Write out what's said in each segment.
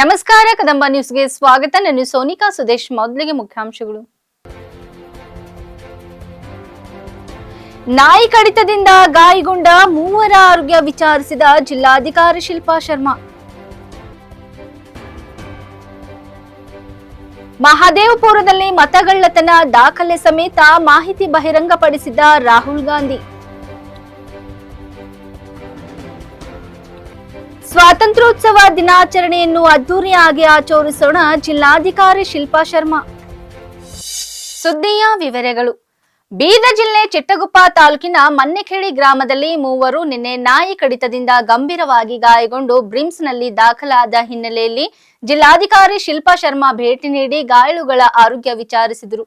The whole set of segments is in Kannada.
ನಮಸ್ಕಾರ, ಕದಂಬ ನ್ಯೂಸ್ಗೆ ಸ್ವಾಗತ. ನಾನು ಸೋನಿಕಾ ಸುದೇಶ್, ಮೊದಲಿಗೆ ಮುಖ್ಯಾಂಶಗಳು. ನಾಯಿ ಕಡಿತದಿಂದ ಗಾಯಗೊಂಡ ಮೂವರ ಆರೋಗ್ಯ ವಿಚಾರಿಸಿದ ಜಿಲ್ಲಾಧಿಕಾರಿ ಶಿಲ್ಪಾ ಶರ್ಮಾ. ಮಹಾದೇವಪುರದಲ್ಲಿ ಮತಗಳ್ಳತನ ದಾಖಲೆ ಸಮೇತ ಮಾಹಿತಿ ಬಹಿರಂಗಪಡಿಸಿದ ರಾಹುಲ್ ಗಾಂಧಿ. ಸ್ವಾತಂತ್ರ್ಯೋತ್ಸವ ದಿನಾಚರಣೆಯನ್ನು ಅದ್ದೂರಿಯಾಗಿ ಆಚರಿಸೋಣ ಜಿಲ್ಲಾಧಿಕಾರಿ ಶಿಲ್ಪಾ ಶರ್ಮಾ. ಸುದ್ದಿಯ ವಿವರಗಳು. ಬೀದರ್ ಜಿಲ್ಲೆ ಚಿಟ್ಟಗುಪ್ಪ ತಾಲೂಕಿನ ಮನ್ನೆಖೇಡಿ ಗ್ರಾಮದಲ್ಲಿ ಮೂವರು, ನಿನ್ನೆ ನಾಯಿ ಕಡಿತದಿಂದ ಗಂಭೀರವಾಗಿ ಗಾಯಗೊಂಡು ಬ್ರಿಮ್ಸ್ನಲ್ಲಿ ದಾಖಲಾದ ಹಿನ್ನೆಲೆಯಲ್ಲಿ ಜಿಲ್ಲಾಧಿಕಾರಿ ಶಿಲ್ಪಾ ಶರ್ಮಾ ಭೇಟಿ ನೀಡಿ ಗಾಯಾಳುಗಳ ಆರೋಗ್ಯ ವಿಚಾರಿಸಿದರು.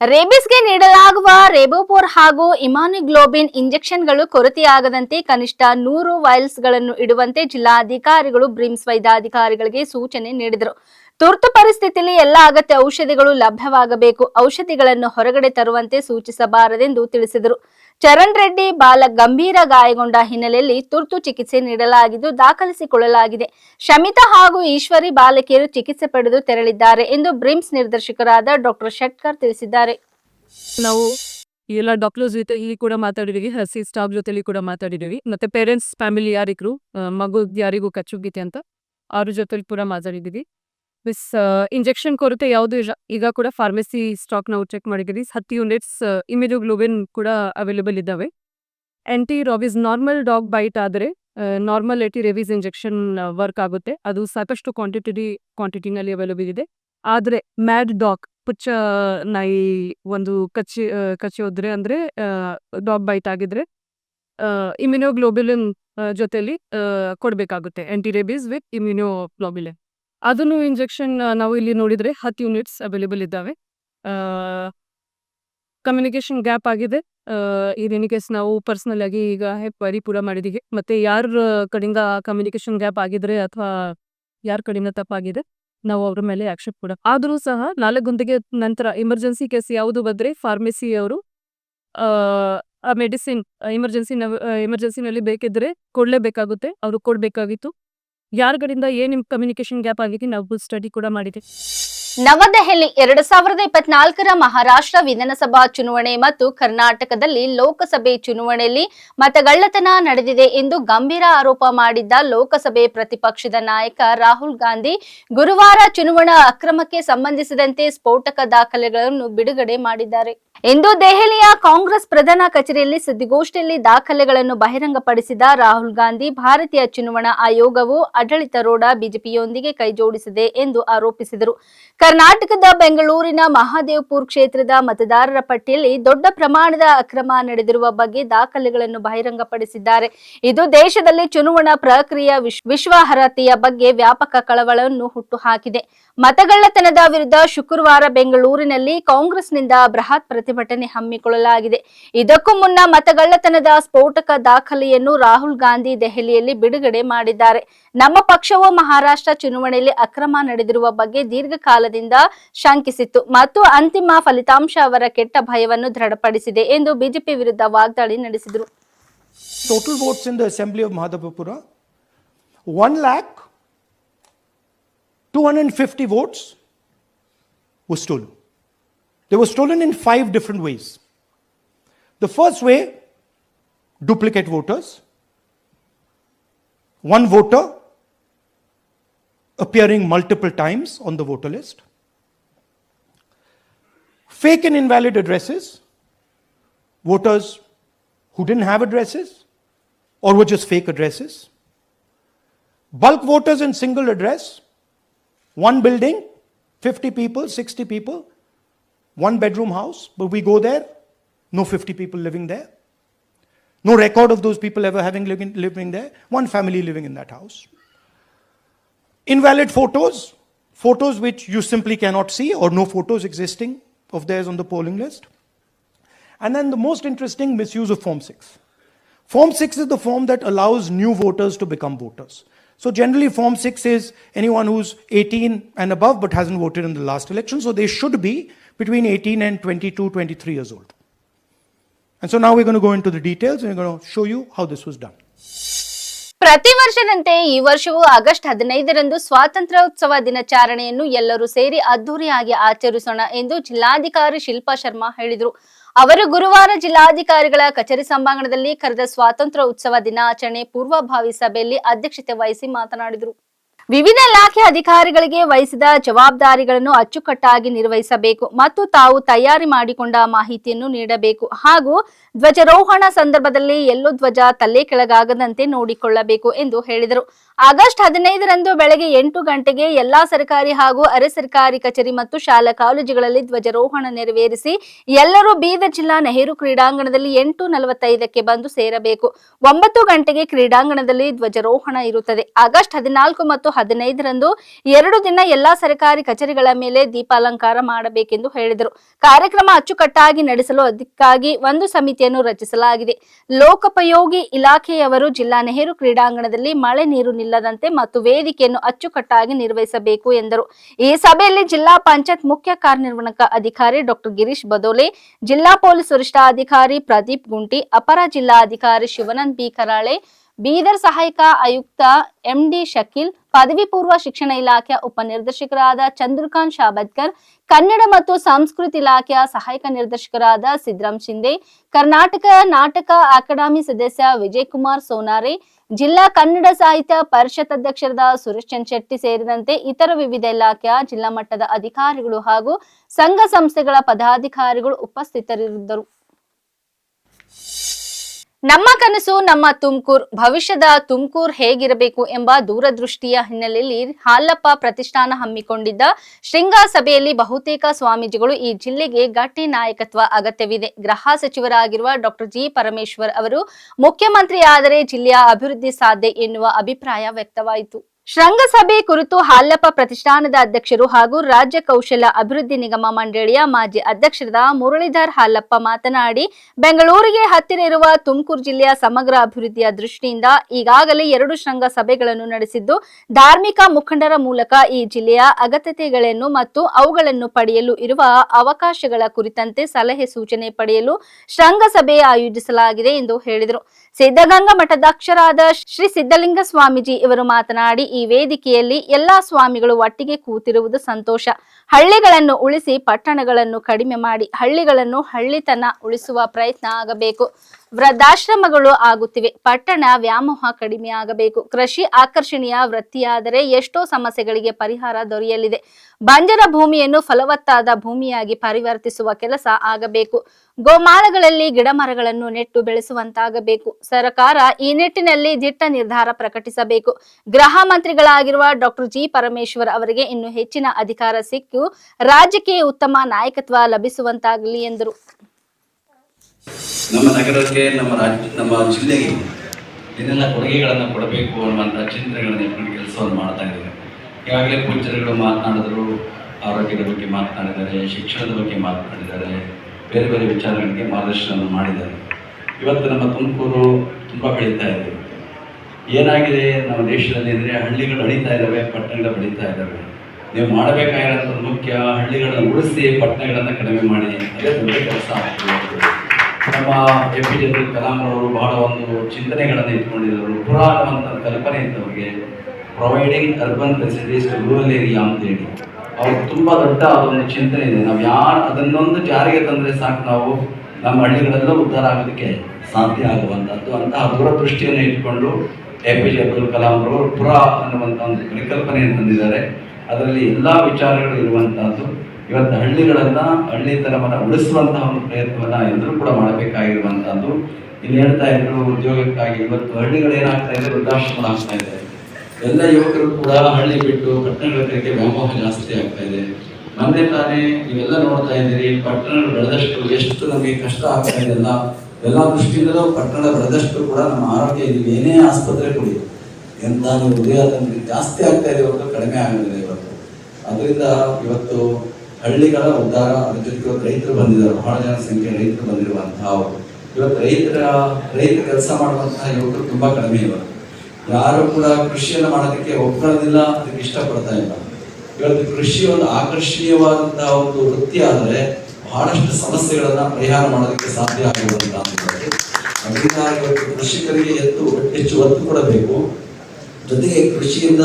ರೇಬಿಸ್ಗೆ ನೀಡಲಾಗುವ ರೇಬೋಪೋರ್ ಹಾಗೂ ಇಮಾನಿಗ್ಲೋಬಿನ್ ಇಂಜೆಕ್ಷನ್ಗಳು ಕೊರತೆಯಾಗದಂತೆ ಕನಿಷ್ಠ ನೂರು ವೈಲ್ಸ್ಗಳನ್ನು ಇಡುವಂತೆ ಜಿಲ್ಲಾಧಿಕಾರಿಗಳು ಬ್ರಿಮ್ಸ್ ವೈದ್ಯಾಧಿಕಾರಿಗಳಿಗೆ ಸೂಚನೆ ನೀಡಿದರು. ತುರ್ತು ಪರಿಸ್ಥಿತಿಯಲ್ಲಿ ಎಲ್ಲ ಅಗತ್ಯ ಔಷಧಿಗಳು ಲಭ್ಯವಾಗಬೇಕು. ಔಷಧಿಗಳನ್ನು ಹೊರಗಡೆ ತರುವಂತೆ ಸೂಚಿಸಬಾರದೆಂದು ತಿಳಿಸಿದರು. ಚರಣ್ ರೆಡ್ಡಿ ಬಾಲ ಗಂಭೀರ ಗಾಯಗೊಂಡ ಹಿನ್ನೆಲೆಯಲ್ಲಿ ತುರ್ತು ಚಿಕಿತ್ಸೆ ನೀಡಲಾಗಿದ್ದು ದಾಖಲಿಸಿಕೊಳ್ಳಲಾಗಿದೆ. ಶಮಿತಾ ಹಾಗೂ ಈಶ್ವರಿ ಬಾಲಕಿಯರು ಚಿಕಿತ್ಸೆ ಪಡೆದು ತೆರಳಿದ್ದಾರೆ ಎಂದು ಬ್ರಿಮ್ಸ್ ನಿರ್ದೇಶಕರಾದ ಡಾಕ್ಟರ್ ಶೆಟ್ಕರ್ ತಿಳಿಸಿದ್ದಾರೆ. ನಾವು ಎಲ್ಲ ಡಾಕ್ಟರ್ಸ್ ಜೊತೆ ಇಲ್ಲಿ ಕೂಡ ಮಾತಾಡಿದೀವಿ ಹಸಿ ಸ್ಟಾಫ್ ಜೊತೆಲಿ ಕೂಡ ಮಾತಾಡಿದೀವಿ ಮತ್ತೆ ಪೇರೆಂಟ್ಸ್ ಫ್ಯಾಮಿಲಿ ಯಾರಿದ್ರು ಮಗು ಯಾರಿಗೂ ಕಚ್ಚುಗಿತೆ ಅಂತ, ಅವ್ರ ಜೊತೆಲಿ ಕೂಡ ಮಾತಾಡಿದೀವಿ ಮಿಸ್ ಇಂಜೆಕ್ಷನ್ ಕೊರತೆ ಯಾವುದು ಈಗ ಕೂಡ ಫಾರ್ಮಸಿ ಸ್ಟಾಕ್ ನಾವು ಚೆಕ್ ಮಾಡಿದೀವಿ ಹತ್ತು ಯೂನಿಟ್ಸ್ ಇಮಿಡೋಗ್ಲೋಬಿನ್ ಕೂಡ ಅವೈಲೇಬಲ್ ಇದ್ದಾವೆ. Anti rabies normal dog bite ಆದರೆ ನಾರ್ಮಲ್ ಎಟಿ ರೇವಿಸ್ ಇಂಜೆಕ್ಷನ್ ವರ್ಕ್ ಆಗುತ್ತೆ. ಅದು ಸಾಕಷ್ಟು ಕ್ವಾಂಟಿಟಿ ಕ್ವಾಂಟಿಟಿನಲ್ಲಿ ಅವೈಲೇಬಲ್ ಇದೆ. ಆದರೆ ಮ್ಯಾಡ್ ಡಾಗ್ ಪುಚ್ಚ ನಾಯಿ ಒಂದು ಕಚ್ಚಿ ಕಚ್ಚಿ ಹೋದ್ರೆ ಅಂದರೆ ಡಾಗ್ ಬೈಟ್ ಆಗಿದ್ರೆ ಇಮ್ಯುನೋಗ್ಲೋಬಿಲಿನ್ ಜೊತೆಯಲ್ಲಿ ಕೊಡಬೇಕಾಗುತ್ತೆ. ಆ್ಯಂಟಿ ರೇಬೀಸ್ ವಿತ್ ಇಮ್ಯುನೋಗ್ಲೋಬಿಲಿನ್ ಅದನ್ನು ಇಂಜೆಕ್ಷನ್ ನಾವು ಇಲ್ಲಿ ನೋಡಿದ್ರೆ ಹತ್ತು ಯೂನಿಟ್ಸ್ ಅವೈಲೇಬಲ್ ಇದ್ದಾವೆ. ಕಮ್ಯುನಿಕೇಶನ್ ಗ್ಯಾಪ್ ಆಗಿದೆ. ಇನ್ ಕೇಸ್ ನಾವು ಪರ್ಸನಲ್ ಆಗಿ ಈಗ ಕ್ವರಿ ಪೂರ ಮಾಡಿದೀವಿ. ಮತ್ತೆ ಯಾರ ಕಡೆಯಿಂದ ಕಮ್ಯುನಿಕೇಶನ್ ಗ್ಯಾಪ್ ಆಗಿದ್ರೆ ಅಥವಾ ಯಾರ ಕಡೆಯಿಂದ ತಪ್ಪಾಗಿದೆ, ನಾವು ಅವ್ರ ಮೇಲೆ ಆಕ್ಷೇಪ ಕೂಡ ಆದರೂ ಸಹ ನಾಲ್ಕು ಗಂಟೆಗೆ ನಂತರ ಎಮರ್ಜೆನ್ಸಿ ಕೇಸ್ ಯಾವುದು ಬಂದರೆ ಆ ಮೆಡಿಸಿನ್ ಎಮರ್ಜೆನ್ಸಿ ಎಮರ್ಜೆನ್ಸಿನಲ್ಲಿ ಬೇಕಿದ್ರೆ ಕೊಡಲೇಬೇಕಾಗುತ್ತೆ. ಅವರು ಕೊಡ್ಬೇಕಾಗಿತ್ತು. ಯಾರ ಏನು ಏನ್ ಕಮ್ಯುನಿಕೇಶನ್ ಗ್ಯಾಪ್ ಆಗಿದೆ ನಾವು ಸ್ಟಡಿ ಕೂಡ ಮಾಡಿದ್ದೀವಿ ನವದೆಹಲಿ ಎರಡ್ ಸಾವಿರದ ಇಪ್ಪತ್ನಾಲ್ಕರ ಮಹಾರಾಷ್ಟ್ರ ವಿಧಾನಸಭಾ ಚುನಾವಣೆ ಮತ್ತು ಕರ್ನಾಟಕದಲ್ಲಿ ಲೋಕಸಭೆ ಚುನಾವಣೆಯಲ್ಲಿ ಮತಗಳ್ಳತನ ನಡೆದಿದೆ ಎಂದು ಗಂಭೀರ ಆರೋಪ ಮಾಡಿದ್ದ ಲೋಕಸಭೆ ಪ್ರತಿಪಕ್ಷದ ನಾಯಕ ರಾಹುಲ್ ಗಾಂಧಿ ಗುರುವಾರ ಚುನಾವಣಾ ಅಕ್ರಮಕ್ಕೆ ಸಂಬಂಧಿಸಿದಂತೆ ಸ್ಫೋಟಕ ದಾಖಲೆಗಳನ್ನು ಬಿಡುಗಡೆ ಮಾಡಿದ್ದಾರೆ. ಇಂದು ದೆಹಲಿಯ ಕಾಂಗ್ರೆಸ್ ಪ್ರಧಾನ ಕಚೇರಿಯಲ್ಲಿ ಸುದ್ದಿಗೋಷ್ಠಿಯಲ್ಲಿ ದಾಖಲೆಗಳನ್ನು ಬಹಿರಂಗಪಡಿಸಿದ ರಾಹುಲ್ ಗಾಂಧಿ, ಭಾರತೀಯ ಚುನಾವಣಾ ಆಯೋಗವು ಆಡಳಿತಾರೂಢ ಬಿಜೆಪಿಯೊಂದಿಗೆ ಕೈಜೋಡಿಸಿದೆ ಎಂದು ಆರೋಪಿಸಿದರು. ಕರ್ನಾಟಕದ ಬೆಂಗಳೂರಿನ ಮಹಾದೇವ್ಪುರ್ ಕ್ಷೇತ್ರದ ಮತದಾರರ ಪಟ್ಟಿಯಲ್ಲಿ ದೊಡ್ಡ ಪ್ರಮಾಣದ ಅಕ್ರಮ ನಡೆದಿರುವ ಬಗ್ಗೆ ದಾಖಲೆಗಳನ್ನು ಬಹಿರಂಗಪಡಿಸಿದ್ದಾರೆ. ಇದು ದೇಶದಲ್ಲಿ ಚುನಾವಣಾ ಪ್ರಕ್ರಿಯೆ ವಿಶ್- ವಿಶ್ವಾಸಾರ್ಹತೆಯ ಬಗ್ಗೆ ವ್ಯಾಪಕ ಕಳವಳವನ್ನು ಹುಟ್ಟುಹಾಕಿದೆ. ಮತಗಳ್ಳತನದ ವಿರುದ್ಧ ಶುಕ್ರವಾರ ಬೆಂಗಳೂರಿನಲ್ಲಿ ಕಾಂಗ್ರೆಸ್ನಿಂದ ಬೃಹತ್ ಪ್ರತಿಭಟನೆ ಹಮ್ಮಿಕೊಳ್ಳಲಾಗಿದೆ. ಇದಕ್ಕೂ ಮುನ್ನ ಮತಗಳ್ಳತನದ ಸ್ಫೋಟಕ ದಾಖಲೆಯನ್ನು ರಾಹುಲ್ ಗಾಂಧಿ ದೆಹಲಿಯಲ್ಲಿ ಬಿಡುಗಡೆ ಮಾಡಿದ್ದಾರೆ. ನಮ್ಮ ಪಕ್ಷವು ಮಹಾರಾಷ್ಟ್ರ ಚುನಾವಣೆಯಲ್ಲಿ ಅಕ್ರಮ ನಡೆದಿರುವ ಬಗ್ಗೆ ದೀರ್ಘಕಾಲದಿಂದ ಶಂಕಿಸಿತ್ತು ಮತ್ತು ಅಂತಿಮ ಫಲಿತಾಂಶ ಅವರ ಕೆಟ್ಟ ಭಯವನ್ನು ದೃಢಪಡಿಸಿದೆ ಎಂದು ಬಿಜೆಪಿ ವಿರುದ್ಧ ವಾಗ್ದಾಳಿ ನಡೆಸಿದರು total votes in the assembly of Madhavapura 1 lakh 250 votes were stolen. They were stolen in five different ways. The first way, duplicate voters. One voter appearing multiple times on the voter list. Fake and invalid addresses. Voters who didn't have addresses or were just fake addresses. Bulk voters in single address, one building, 50 people, 60 people, one bedroom house, but we go there, no 50 people living there. No record of those people ever having living, living there, one family living in that house. Invalid photos, photos which you simply cannot see, or no photos existing of theirs on the polling list. And then the most interesting misuse of Form 6. Form 6 is the form that allows new voters to become voters. So generally, Form 6 is anyone who's 18 and above but hasn't voted in the last election. So they should be between 18 and 22, 23 years old. And so now we're going to go into the details and we're going to show you how this was done. ಪ್ರತಿ ವರ್ಷದಂತೆ ಈ ವರ್ಷವೂ ಆಗಸ್ಟ್ ಹದಿನೈದರಂದು ಸ್ವಾತಂತ್ರ್ಯೋತ್ಸವ ದಿನಾಚರಣೆಯನ್ನು ಎಲ್ಲರೂ ಸೇರಿ ಅದ್ದೂರಿಯಾಗಿ ಆಚರಿಸೋಣ ಎಂದು ಜಿಲ್ಲಾಧಿಕಾರಿ ಶಿಲ್ಪಾ ಶರ್ಮಾ ಹೇಳಿದರು. ಅವರು ಗುರುವಾರ ಜಿಲ್ಲಾಧಿಕಾರಿಗಳ ಕಚೇರಿ ಸಭಾಂಗಣದಲ್ಲಿ ಕರೆದ ಸ್ವಾತಂತ್ರ್ಯ ಉತ್ಸವ ದಿನಾಚರಣೆ ಪೂರ್ವಭಾವಿ ಸಭೆಯಲ್ಲಿ ಅಧ್ಯಕ್ಷತೆ ವಹಿಸಿ ಮಾತನಾಡಿದರು. ವಿವಿಧ ಇಲಾಖೆ ಅಧಿಕಾರಿಗಳಿಗೆ ವಹಿಸಿದ ಜವಾಬ್ದಾರಿಗಳನ್ನು ಅಚ್ಚುಕಟ್ಟಾಗಿ ನಿರ್ವಹಿಸಬೇಕು ಮತ್ತು ತಾವು ತಯಾರಿ ಮಾಡಿಕೊಂಡ ಮಾಹಿತಿಯನ್ನು ನೀಡಬೇಕು ಹಾಗೂ ಧ್ವಜಾರೋಹಣ ಸಂದರ್ಭದಲ್ಲಿ ಎಲ್ಲೋ ಧ್ವಜ ತಲೆ ಕೆಳಗಾಗದಂತೆ ನೋಡಿಕೊಳ್ಳಬೇಕು ಎಂದು ಹೇಳಿದರು. ಆಗಸ್ಟ್ ಹದಿನೈದರಂದು ಬೆಳಗ್ಗೆ ಎಂಟು ಗಂಟೆಗೆ ಎಲ್ಲಾ ಸರ್ಕಾರಿ ಹಾಗೂ ಅರೆ ಸರ್ಕಾರಿ ಕಚೇರಿ ಮತ್ತು ಶಾಲಾ ಕಾಲೇಜುಗಳಲ್ಲಿ ಧ್ವಜಾರೋಹಣ ನೆರವೇರಿಸಿ ಎಲ್ಲರೂ ಬೀದರ್ ಜಿಲ್ಲಾ ನೆಹರು ಕ್ರೀಡಾಂಗಣದಲ್ಲಿ ಎಂಟು ನಲವತ್ತೈದಕ್ಕೆ ಬಂದು ಸೇರಬೇಕು. ಒಂಬತ್ತು ಗಂಟೆಗೆ ಕ್ರೀಡಾಂಗಣದಲ್ಲಿ ಧ್ವಜಾರೋಹಣ ಇರುತ್ತದೆ. ಆಗಸ್ಟ್ ಹದಿನಾಲ್ಕು ಮತ್ತು ಹದಿನೈದರಂದು ಎರಡು ದಿನ ಎಲ್ಲಾ ಸರ್ಕಾರಿ ಕಚೇರಿಗಳ ಮೇಲೆ ದೀಪಾಲಂಕಾರ ಮಾಡಬೇಕೆಂದು ಹೇಳಿದರು. ಕಾರ್ಯಕ್ರಮ ಅಚ್ಚುಕಟ್ಟಾಗಿ ನಡೆಸಲು ಅದಕ್ಕಾಗಿ ಒಂದು ಸಮಿತಿಯನ್ನು ರಚಿಸಲಾಗಿದೆ. ಲೋಕೋಪಯೋಗಿ ಇಲಾಖೆಯವರು ಜಿಲ್ಲಾ ನೆಹರು ಕ್ರೀಡಾಂಗಣದಲ್ಲಿ ಮಳೆ ನೀರು ನಿಲ್ಲದಂತೆ ಮತ್ತು ವೇದಿಕೆಯನ್ನು ಅಚ್ಚುಕಟ್ಟಾಗಿ ನಿರ್ವಹಿಸಬೇಕು ಎಂದರು. ಈ ಸಭೆಯಲ್ಲಿ ಜಿಲ್ಲಾ ಪಂಚಾಯತ್ ಮುಖ್ಯ ಕಾರ್ಯನಿರ್ವಹಣಕ ಅಧಿಕಾರಿ ಡಾಕ್ಟರ್ ಗಿರೀಶ್ ಬದೋಲೆ, ಜಿಲ್ಲಾ ಪೊಲೀಸ್ ವರಿಷ್ಠಾಧಿಕಾರಿ ಪ್ರದೀಪ್ ಗುಂಟಿ, ಅಪರ ಜಿಲ್ಲಾಧಿಕಾರಿ ಶಿವನಂದ್ ಬಿ ಕರಾಳೆ ಬೀದರ್ ಸಹಾಯಕ ಆಯುಕ್ತ ಎಂಡಿ ಶಕೀಲ್, ಪದವಿ ಪೂರ್ವ ಶಿಕ್ಷಣ ಇಲಾಖೆಯ ಉಪನಿರ್ದೇಶಕರಾದ ಚಂದ್ರಕಾಂತ್ ಶಾಬದ್ಕರ್, ಕನ್ನಡ ಮತ್ತು ಸಂಸ್ಕೃತಿ ಇಲಾಖೆಯ ಸಹಾಯಕ ನಿರ್ದೇಶಕರಾದ ಸಿದ್ರಾಮ್ ಶಿಂದೆ ಕರ್ನಾಟಕ ನಾಟಕ ಅಕಾಡೆಮಿ ಸದಸ್ಯ ವಿಜಯ್ ಕುಮಾರ್ ಸೋನಾರೆ, ಜಿಲ್ಲಾ ಕನ್ನಡ ಸಾಹಿತ್ಯ ಪರಿಷತ್ ಅಧ್ಯಕ್ಷರಾದ ಸುರೇಶ್ ಚಂದ್ ಶೆಟ್ಟಿ ಸೇರಿದಂತೆ ಇತರ ವಿವಿಧ ಇಲಾಖೆಯ ಜಿಲ್ಲಾ ಮಟ್ಟದ ಅಧಿಕಾರಿಗಳು ಹಾಗೂ ಸಂಘ ಸಂಸ್ಥೆಗಳ ಪದಾಧಿಕಾರಿಗಳು ಉಪಸ್ಥಿತರಿದ್ದರು. ನಮ್ಮ ಕನಸು, ನಮ್ಮ ತುಮಕೂರು, ಭವಿಷ್ಯದ ತುಮಕೂರು ಹೇಗಿರಬೇಕು ಎಂಬ ದೂರದೃಷ್ಟಿಯ ಹಿನ್ನೆಲೆಯಲ್ಲಿ ಹಾಲಪ್ಪ ಪ್ರತಿಷ್ಠಾನ ಹಮ್ಮಿಕೊಂಡಿದ್ದ ಶೃಂಗಸಭೆಯಲ್ಲಿ ಬಹುತೇಕ ಸ್ವಾಮೀಜಿಗಳು ಈ ಜಿಲ್ಲೆಗೆ ಗಟ್ಟಿ ನಾಯಕತ್ವ ಅಗತ್ಯವಿದೆ. ಗೃಹ ಸಚಿವರಾಗಿರುವ ಡಾಕ್ಟರ್ ಜಿ ಪರಮೇಶ್ವರ್ ಅವರು, ಮುಖ್ಯಮಂತ್ರಿಯಾದರೆ ಜಿಲ್ಲೆಯ ಅಭಿವೃದ್ಧಿ ಸಾಧ್ಯ ಎನ್ನುವ ಅಭಿಪ್ರಾಯ ವ್ಯಕ್ತವಾಯಿತು. ಶೃಂಗಸಭೆ ಕುರಿತು ಹಾಲಪ್ಪ ಪ್ರತಿಷ್ಠಾನದ ಅಧ್ಯಕ್ಷರು ಹಾಗೂ ರಾಜ್ಯ ಕೌಶಲ ಅಭಿವೃದ್ಧಿ ನಿಗಮ ಮಂಡಳಿಯ ಮಾಜಿ ಅಧ್ಯಕ್ಷರಾದ ಮುರಳೀಧರ್ ಹಾಲಪ್ಪ ಮಾತನಾಡಿ, ಬೆಂಗಳೂರಿಗೆ ಹತ್ತಿರ ಇರುವ ತುಮಕೂರು ಜಿಲ್ಲೆಯ ಸಮಗ್ರ ಅಭಿವೃದ್ಧಿಯ ದೃಷ್ಟಿಯಿಂದ ಈಗಾಗಲೇ ಎರಡು ಶೃಂಗಸಭೆಗಳನ್ನು ನಡೆಸಿದ್ದು, ಧಾರ್ಮಿಕ ಮುಖಂಡರ ಮೂಲಕ ಈ ಜಿಲ್ಲೆಯ ಅಗತ್ಯತೆಗಳನ್ನು ಮತ್ತು ಅವುಗಳನ್ನು ಪಡೆಯಲು ಇರುವ ಅವಕಾಶಗಳ ಕುರಿತಂತೆ ಸಲಹೆ ಸೂಚನೆ ಪಡೆಯಲು ಶೃಂಗಸಭೆ ಆಯೋಜಿಸಲಾಗಿದೆ ಎಂದು ಹೇಳಿದರು. ಸಿದ್ಧಗಂಗಾ ಮಠದಾಕ್ಷರಾದ ಶ್ರೀ ಸಿದ್ಧಲಿಂಗ ಸ್ವಾಮೀಜಿ ಇವರು ಮಾತನಾಡಿ ಈ ವೇದಿಕೆಯಲ್ಲಿ ಎಲ್ಲಾ ಸ್ವಾಮಿಗಳು ಒಟ್ಟಿಗೆ ಕೂತಿರುವುದು ಸಂತೋಷ. ಹಳ್ಳಿಗಳನ್ನು ಉಳಿಸಿ ಪಟ್ಟಣಗಳನ್ನು ಕಡಿಮೆ ಮಾಡಿ ಹಳ್ಳಿಗಳನ್ನು ಹಳ್ಳಿತನ ಉಳಿಸುವ ಪ್ರಯತ್ನ ಆಗಬೇಕು. ವೃದ್ಧಾಶ್ರಮಗಳು ಆಗುತ್ತಿವೆ. ಪಟ್ಟಣ ವ್ಯಾಮೋಹ ಕಡಿಮೆ ಆಗಬೇಕು. ಕೃಷಿ ಆಕರ್ಷಣೀಯ ವೃತ್ತಿಯಾದರೆ ಎಷ್ಟೋ ಸಮಸ್ಯೆಗಳಿಗೆ ಪರಿಹಾರ ದೊರೆಯಲಿದೆ. ಬಂಜರ ಭೂಮಿಯನ್ನು ಫಲವತ್ತಾದ ಭೂಮಿಯಾಗಿ ಪರಿವರ್ತಿಸುವ ಕೆಲಸ ಆಗಬೇಕು. ಗೋಮಾಳಗಳಲ್ಲಿ ಗಿಡಮರಗಳನ್ನು ನೆಟ್ಟು ಬೆಳೆಸುವಂತಾಗಬೇಕು. ಸರ್ಕಾರ ಈ ನಿಟ್ಟಿನಲ್ಲಿ ದಿಟ್ಟ ನಿರ್ಧಾರ ಪ್ರಕಟಿಸಬೇಕು. ಗೃಹ ಮಂತ್ರಿಗಳಾಗಿರುವ ಡಾಕ್ಟರ್ ಜಿ ಪರಮೇಶ್ವರ್ ಅವರಿಗೆ ಇನ್ನು ಹೆಚ್ಚಿನ ಅಧಿಕಾರ ಸಿಕ್ಕು ರಾಜ್ಯಕ್ಕೆ ಉತ್ತಮ ನಾಯಕತ್ವ ಲಭಿಸುವಂತಾಗಲಿ ಎಂದರು. ನಮ್ಮ ನಗರಕ್ಕೆ, ನಮ್ಮ ರಾಜ್ಯ, ನಮ್ಮ ಜಿಲ್ಲೆಗೆ ಏನೆಲ್ಲ ಕೊಡುಗೆಗಳನ್ನು ಕೊಡಬೇಕು ಅನ್ನುವಂಥ ಚಿಂತನೆಗಳನ್ನು ಇಟ್ಕೊಂಡು ಕೆಲಸವನ್ನು ಮಾಡ್ತಾ ಇದ್ದಾರೆ ಈಗಾಗಲೇ ಪೂಜ್ಯರುಗಳು ಮಾತನಾಡಿದ್ರು, ಆರೋಗ್ಯದ ಬಗ್ಗೆ ಮಾತನಾಡಿದ್ದಾರೆ, ಶಿಕ್ಷಣದ ಬಗ್ಗೆ ಮಾತನಾಡಿದ್ದಾರೆ, ಬೇರೆ ಬೇರೆ ವಿಚಾರಗಳಿಗೆ ಮಾರ್ಗದರ್ಶನವನ್ನು ಮಾಡಿದ್ದಾರೆ. ಇವತ್ತು ನಮ್ಮ ತುಮಕೂರು ತುಂಬ ಬೆಳೀತಾ ಇದೆ. ಏನಾಗಿದೆ? ನಮ್ಮ ದೇಶದಲ್ಲಿ ಅಂದರೆ ಹಳ್ಳಿಗಳು ಅಳಿತಾ ಇದ್ದಾವೆ, ಪಟ್ಟಣಗಳು ಬೆಳೀತಾ ಇದ್ದಾವೆ. ನೀವು ಮಾಡಬೇಕಾಗಿರೋಂಥದ್ದು ಮುಖ್ಯ ಹಳ್ಳಿಗಳನ್ನು ಉಳಿಸಿ, ಪಟ್ಟಣಗಳನ್ನು ಕಡಿಮೆ ಮಾಡಿ ಅದೇ ದೊಡ್ಡ ಕೆಲಸ ಆಗ್ತದೆ. ನಮ್ಮ A P J Abdul Kalam ಅವರು ಬಹಳ ಒಂದು ಚಿಂತನೆಗಳನ್ನು ಇಟ್ಕೊಂಡಿದ್ದರು ಪುರಾಣವಂತ ಕಲ್ಪನೆ ಇದ್ದವರಿಗೆ providing urban facilities to rural area ಅಂತೇಳಿ ಅವ್ರಿಗೆ ತುಂಬ ದೊಡ್ಡ ಅದೊಂದು ಚಿಂತನೆ ಇದೆ. ನಾವು ಯಾರು ಅದನ್ನೊಂದು ಜಾರಿಗೆ ತಂದರೆ ಸಾಕು ನಾವು ನಮ್ಮ ಹಳ್ಳಿಗಳೆಲ್ಲ ಉದ್ಧಾರ ಆಗೋದಕ್ಕೆ ಸಾಧ್ಯ ಆಗುವಂಥದ್ದು ಅಂತಹ ದೂರದೃಷ್ಟಿಯನ್ನು ಇಟ್ಕೊಂಡು A P J Abdul Kalam ಅವರು ಪುರ ಅನ್ನುವಂಥ ಒಂದು ಪರಿಕಲ್ಪನೆಯನ್ನು ತಂದಿದ್ದಾರೆ. ಅದರಲ್ಲಿ ಎಲ್ಲ ವಿಚಾರಗಳು ಇರುವಂತಹದ್ದು ಇವತ್ತು ಹಳ್ಳಿಗಳನ್ನ ಹಳ್ಳಿತನವನ್ನ ಉಳಿಸುವಂತಹ ಒಂದು ಪ್ರಯತ್ನವನ್ನ ಎಲ್ಲರೂ ಕೂಡ ಮಾಡಬೇಕಾಗಿರುವಂತಹದ್ದು. ಇಲ್ಲಿ ಹೇಳ್ತಾ ಇದ್ರು, ಉದ್ಯೋಗಕ್ಕಾಗಿ ಇವತ್ತು ಹಳ್ಳಿಗಳು ಏನಾಗ್ತಾ ಇದೆ, ವೃದ್ಧಾಶ್ರಮ ಆಗ್ತಾ ಇದೆ. ಎಲ್ಲ ಯುವಕರು ಕೂಡ ಹಳ್ಳಿ ಬಿಟ್ಟು ಪಟ್ಟಣಗಳ ಕಡೆಗೆ ವ್ಯಾಮೋಹ ಜಾಸ್ತಿ ಆಗ್ತಾ ಇದೆ. ಮೊನ್ನೆ ತಾನೇ ನೀವೆಲ್ಲ ನೋಡ್ತಾ ಇದ್ದೀರಿ, ಪಟ್ಟಣಗಳು ಬೆಳೆದಷ್ಟು ಎಷ್ಟು ನಮಗೆ ಕಷ್ಟ ಆಗ್ತಾ ಇದೆ ಎಲ್ಲ ದೃಷ್ಟಿಯಿಂದಲೂ ಪಟ್ಟಣ ಬೆಳೆದಷ್ಟು ಕೂಡ ನಮ್ಮ ಆರೋಗ್ಯ ಇಲ್ಲಿ ಏನೇ ಆಸ್ಪತ್ರೆ ಕೊಡಿ. ಎಂತ ಹೃದಯದಲ್ಲಿ ಜಾಸ್ತಿ ಆಗ್ತಾ ಇದೆ ಇವತ್ತು ಕಡಿಮೆ ಆಗಿದೆ ಇವತ್ತು. ಅದರಿಂದ ಇವತ್ತು ಹಳ್ಳಿಗಳ ಉದ್ಧಾರ ಅದ್ರ ಇವತ್ತು ರೈತರು ಬಂದಿದ್ದಾರೆ. ಬಹಳ ಜನ ಸಂಖ್ಯೆ ರೈತರು ಬಂದಿರುವಂತಹ ಅವರು. ಇವತ್ತು ರೈತರ ರೈತ ಕೆಲಸ ಮಾಡುವಂತಹ ಯುವಕರು ತುಂಬಾ ಕಡಿಮೆ ಇವರು ಯಾರು ಕೂಡ ಕೃಷಿಯನ್ನು ಮಾಡೋದಕ್ಕೆ ಒಪ್ಕೊಳ್ಳೋದಿಲ್ಲ, ಅದಕ್ಕೆ ಇಷ್ಟಪಡ್ತಾ ಇಲ್ಲ. ಇವತ್ತು ಕೃಷಿ ಒಂದು ಆಕರ್ಷಣೀಯವಾದಂತಹ ಒಂದು ವೃತ್ತಿ ಆದರೆ ಬಹಳಷ್ಟು ಸಮಸ್ಯೆಗಳನ್ನ ಪರಿಹಾರ ಮಾಡೋದಕ್ಕೆ ಸಾಧ್ಯ ಆಗುವಂತಹ ಅದರಿಂದ ಇವತ್ತು ಕೃಷಿಕರಿಗೆ ಎತ್ತು, ಹೆಚ್ಚು ಒತ್ತು ಕೊಡಬೇಕು. ಜೊತೆಗೆ ಕೃಷಿಯಿಂದ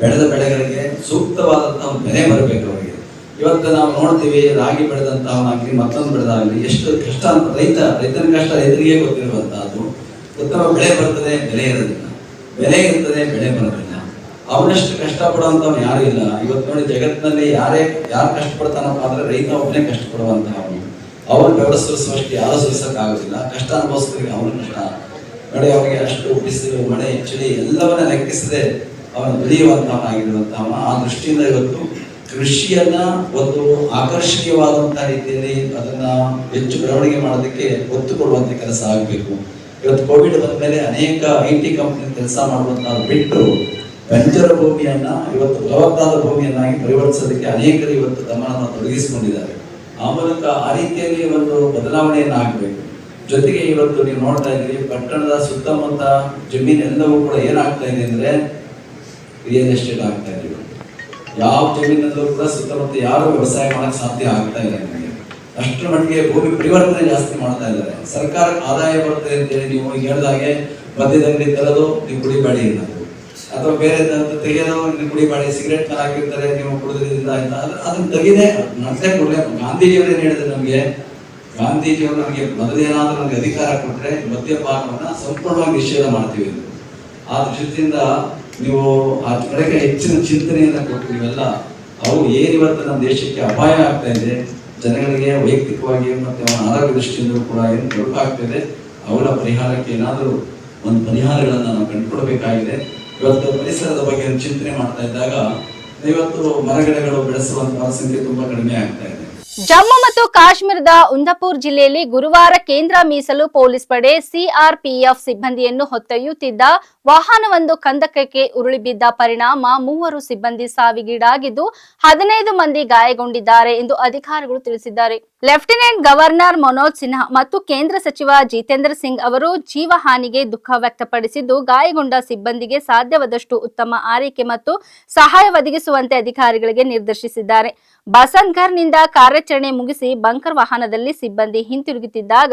ಬೆಳೆದ ಬೆಳೆಗಳಿಗೆ ಸೂಕ್ತವಾದಂತಹ ಬೆಲೆ ಬರಬೇಕು ಇವತ್ತು ನಾವು ನೋಡ್ತೀವಿ, ರಾಗಿ ಬೆಳೆದಂತಹವನಾಗ್ಲಿ ಮತ್ತೊಂದು ಬೆಳೆದಾಗಲಿ, ಎಷ್ಟು ಕಷ್ಟ ಅಂತ ರೈತ ರೈತನ ಕಷ್ಟ ರೈತರಿಗೆ ಗೊತ್ತಿರುವಂತಹದ್ದು. ಉತ್ತಮ ಬೆಳೆ ಬರ್ತದೆ ಬೆಲೆ ಇರೋದಿಲ್ಲ. ಬೆಲೆ ಇರ್ತದೆ, ಬೆಳೆ ಬರೋದಿಲ್ಲ. ಅವನಷ್ಟು ಕಷ್ಟಪಡುವಂತವನು ಯಾರು ಇಲ್ಲ. ಇವತ್ತು ನೋಡಿ ಜಗತ್ತಿನಲ್ಲಿ ಯಾರೇ, ಯಾರು ಕಷ್ಟಪಡ್ತಾನಪ್ಪ ಅಂದ್ರೆ ರೈತ ಒಬ್ಬನೇ ಕಷ್ಟಪಡುವಂತಹವನು. ಅವನು ಬೆವರಿಸುವಷ್ಟು ಯಾರು ಸುರಿಸೋಕ್ಕಾಗೋದಿಲ್ಲ. ಕಷ್ಟ ಅನುಭವಿಸಿದ್ರೆ ಅವನ ಕಷ್ಟ. ನೋಡಿ, ಅವನಿಗೆ ಅಷ್ಟು ಬಿಸಿಲು ಮಳೆ ಚಳಿ ಎಲ್ಲವನ್ನ ಲೆಕ್ಕಿಸದೆ ಅವನು ದುಡಿಯುವಂತವನಾಗಿರುವಂತಹ ಆ ದೃಷ್ಟಿಯಿಂದ ಇವತ್ತು ಕೃಷಿಯನ್ನ ಒಂದು ಆಕರ್ಷಣೀಯವಾದಂತಹ ರೀತಿಯಲ್ಲಿ ಅದನ್ನ ಹೆಚ್ಚು ಬೆಳವಣಿಗೆ ಮಾಡೋದಕ್ಕೆ ಒತ್ತು ಕೊಡುವಂತ ಕೆಲಸ ಆಗಬೇಕು. ಇವತ್ತು ಕೋವಿಡ್ ಬಂದ ಮೇಲೆ ಅನೇಕ ಐ ಟಿ ಕಂಪ್ನಿ ಕೆಲಸ ಮಾಡುವಂತಹ ಬಿಟ್ಟು ಬಂಜರ ಭೂಮಿಯನ್ನ ಇವತ್ತು ಫಲವತ್ತಾದ ಭೂಮಿಯನ್ನಾಗಿ ಪರಿವರ್ತಿಸೋದಕ್ಕೆ ಅನೇಕರು ಇವತ್ತು ಗಮನವನ್ನು ತೊಡಗಿಸಿಕೊಂಡಿದ್ದಾರೆ. ಆ ಮೂಲಕ ಆ ರೀತಿಯಲ್ಲಿ ಒಂದು ಬದಲಾವಣೆಯನ್ನು ಆಗಬೇಕು. ಜೊತೆಗೆ ಇವತ್ತು ನೀವು ನೋಡ್ತಾ ಇದ್ದೀರಿ, ಪಟ್ಟಣದ ಸುತ್ತಮುತ್ತ ಜಮೀನೆಲ್ಲವೂ ಕೂಡ ಏನಾಗ್ತಾ ಇದೆ ಅಂದ್ರೆ ರಿಯಲ್ ಎಸ್ಟೇಟ್ ಆಗ್ತಾ ಇದೆ. ಯಾವ ಜಮೀನಲ್ಲೂ ಕೂಡ ಸುತ್ತಮುತ್ತ ಯಾರು ವ್ಯವಸಾಯ ಮಾಡಕ್ ಸಾಧ್ಯ ಆಗ್ತಾ ಇಲ್ಲ ನಿಮಗೆ. ಅಷ್ಟರ ಮಟ್ಟಿಗೆ ಭೂಮಿ ಪರಿವರ್ತನೆ ಜಾಸ್ತಿ ಮಾಡ್ತಾ ಇದ್ದಾರೆ. ಸರ್ಕಾರ ಆದಾಯ ಬರ್ತದೆ ಅಂತೇಳಿ ನೀವು ಹೇಳಿದಾಗೆ ಮದ್ಯದಂಗಡಿ ತರದು ನೀವು ಕುಡಿಬೇಡಿ ಅನ್ನೋದು ಅಥವಾ ಬೇರೆ ತೆಗೆಯೋದು, ನೀವು ಕುಡಿಬೇಡಿ, ಸಿಗರೇಟ್ ಹಾಕಿರ್ತಾರೆ, ನೀವು ಕುಡಿದ್ರಿಂದ ಅದನ್ನ ತೆಗಿದೆ ಮತ್ತೆ ಕೊಡ್ಲೆ ಗಾಂಧೀಜಿಯವರು ಏನು ಹೇಳಿದ್ರು ನಮಗೆ? ಗಾಂಧೀಜಿಯವರು ನಮಗೆ ಮೊದಲೇನಾದ್ರೂ ನಮಗೆ ಅಧಿಕಾರ ಕೊಟ್ಟರೆ ಮದ್ಯಪಾನವನ್ನ ಸಂಪೂರ್ಣವಾಗಿ ನಿಷೇಧ ಮಾಡ್ತೀವಿ ಆ ದೃಷ್ಟಿಯಿಂದ ನೀವು ಆ ಕಡೆಗೆ ಹೆಚ್ಚಿನ ಚಿಂತನೆಯನ್ನು ಕೊಟ್ಟು ನೀವೆಲ್ಲ, ಅವು ಏನಿವತ್ತು ನಮ್ಮ ದೇಶಕ್ಕೆ ಅಪಾಯ ಆಗ್ತಾ ಇದೆ, ಜನಗಳಿಗೆ ವೈಯಕ್ತಿಕವಾಗಿ ಮತ್ತು ಅವನ ಆರೋಗ್ಯ ದೃಷ್ಟಿಯಿಂದ ಕೂಡ ಏನು ತೊಡಕಾಗ್ತಿದೆ ಅವರ ಪರಿಹಾರಕ್ಕೆ ಏನಾದರೂ ಒಂದು ಪರಿಹಾರಗಳನ್ನು ನಾವು ಕಂಡುಕೊಡಬೇಕಾಗಿದೆ. ಇವತ್ತು ಪರಿಸರದ ಬಗ್ಗೆ ಚಿಂತನೆ ಮಾಡ್ತಾ ಇದ್ದಾಗ, ಇವತ್ತು ಮರಗಿಡಗಳು ಬೆಳೆಸುವಂತಹ ಸಂಖ್ಯೆ ತುಂಬಾ ಕಡಿಮೆ ಆಗ್ತಾ ಜಮ್ಮು ಮತ್ತು ಕಾಶ್ಮೀರದ ಉಂದಪುರ್ ಜಿಲ್ಲೆಯಲ್ಲಿ ಗುರುವಾರ ಕೇಂದ್ರ ಮೀಸಲು ಪೊಲೀಸ್ ಪಡೆ ಸಿಆರ್ಪಿಎಫ್ ಸಿಬ್ಬಂದಿಯನ್ನು ಹೊತ್ತೊಯ್ಯುತ್ತಿದ್ದ ವಾಹನವೊಂದು ಕಂದಕಕ್ಕೆ ಉರುಳಿ ಬಿದ್ದ ಪರಿಣಾಮ ಮೂವರು ಸಿಬ್ಬಂದಿ ಸಾವಿಗೀಡಾಗಿದ್ದು ಹದಿನೈದು ಮಂದಿ ಗಾಯಗೊಂಡಿದ್ದಾರೆ ಎಂದು ಅಧಿಕಾರಿಗಳು ತಿಳಿಸಿದ್ದಾರೆ. ಲೆಫ್ಟಿನೆಂಟ್ ಗವರ್ನರ್ ಮನೋಜ್ ಸಿನ್ಹಾ ಮತ್ತು ಕೇಂದ್ರ ಸಚಿವ ಜಿತೇಂದ್ರ ಸಿಂಗ್ ಅವರು ಜೀವಹಾನಿಗೆ ದುಃಖ ವ್ಯಕ್ತಪಡಿಸಿದ್ದು ಗಾಯಗೊಂಡ ಸಿಬ್ಬಂದಿಗೆ ಸಾಧ್ಯವಾದಷ್ಟು ಉತ್ತಮ ಆರೈಕೆ ಮತ್ತು ಸಹಾಯ ಒದಗಿಸುವಂತೆ ಅಧಿಕಾರಿಗಳಿಗೆ ನಿರ್ದೇಶಿಸಿದ್ದಾರೆ. ಬಸಂತ್ಗರ್ನಿಂದ ಕಾರ್ಯಾಚರಣೆ ಮುಗಿಸಿ ಬಂಕರ್ ವಾಹನದಲ್ಲಿ ಸಿಬ್ಬಂದಿ ಹಿಂತಿರುಗುತ್ತಿದ್ದಾಗ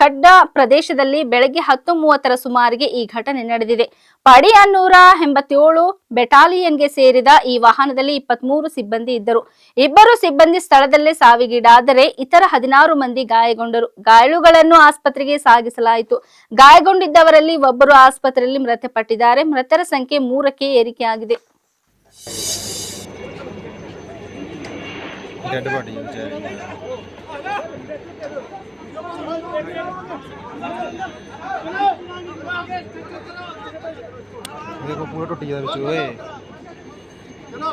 ಖಡ್ಡ ಪ್ರದೇಶದಲ್ಲಿ ಬೆಳಗ್ಗೆ ಹತ್ತು ಮೂವತ್ತರ ಸುಮಾರಿಗೆ ಈ ಘಟನೆ ನಡೆದಿದೆ. ಪಡಿಯನ್ನೂರ ನೂರ ಎಂಬತ್ತೇಳು ಬೆಟಾಲಿಯನ್ಗೆ ಸೇರಿದ ಈ ವಾಹನದಲ್ಲಿ ಇಪ್ಪತ್ಮೂರು ಸಿಬ್ಬಂದಿ ಇದ್ದರು. ಇಬ್ಬರು ಸಿಬ್ಬಂದಿ ಸ್ಥಳದಲ್ಲೇ ಸಾವಿಗೀಡಾದರೆ ಇತರ ಹದಿನಾರು ಮಂದಿ ಗಾಯಗೊಂಡರು. ಗಾಯಳುಗಳನ್ನು ಆಸ್ಪತ್ರೆಗೆ ಸಾಗಿಸಲಾಯಿತು. ಗಾಯಗೊಂಡಿದ್ದವರಲ್ಲಿ ಒಬ್ಬರು ಆಸ್ಪತ್ರೆಯಲ್ಲಿ ಮೃತಪಟ್ಟಿದ್ದಾರೆ. ಮೃತರ ಸಂಖ್ಯೆ ಮೂರಕ್ಕೆ ಏರಿಕೆಯಾಗಿದೆ. ਡੈੱਡ ਬਾਡੀ ਵਿਚਾਰੀ ਦੇਖੋ ਪੂਰਾ ਟੁੱਟ ਜਾਂਦਾ ਵਿੱਚ ਓਏ। ਚਲੋ